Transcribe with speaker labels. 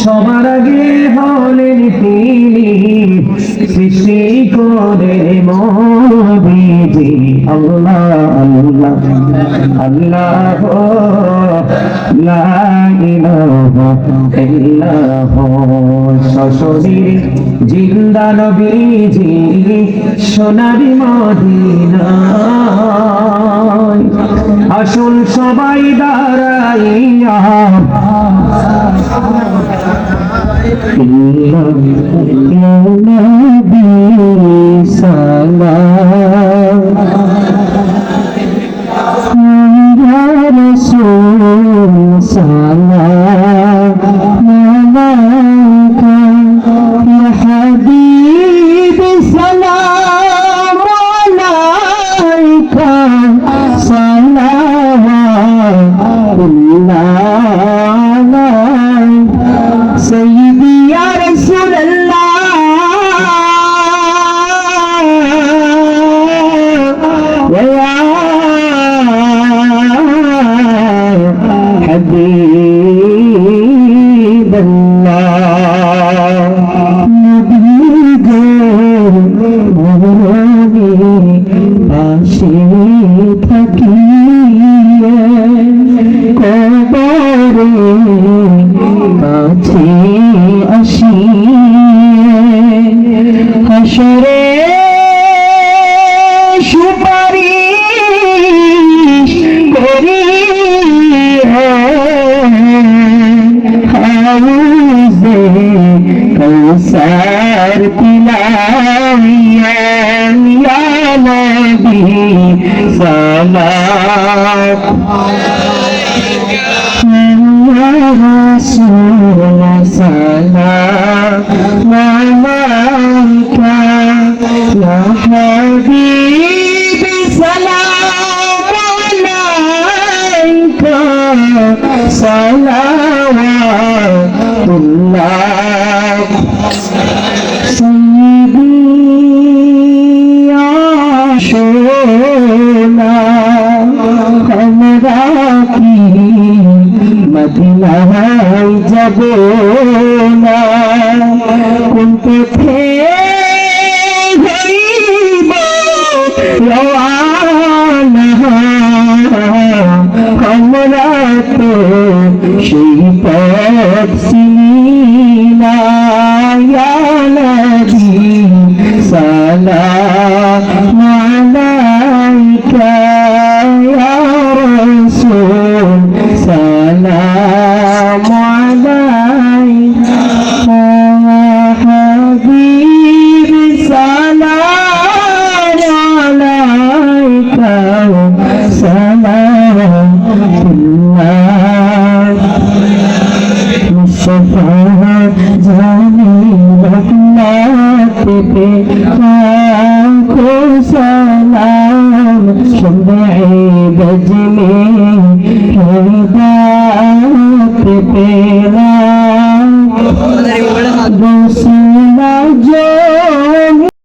Speaker 1: সবার আগে হলেন তিনি সৃষ্টি করে মবিজি আল্লাহ আল্লাহ আল্লাহ সশরীর জিন্দা নবীজি, সোনারি মদিনায়। আসুন সবাই দাঁড়াইয়া। নবী। কবরে কাছে আসিয়ে হাসরে সুপারিশ করি হাউজে কৌসার পিলাইয়া ইয়া নবী সালাম رسول سلام عليك يا حبيبي سلام عليك صلوات মদিনায় যাবে না। কোন পথে হইব আমরা তো সেই পথ চিনি شفاها جانی رحمت پہ کو سلام شمع بجلی حیدات پہ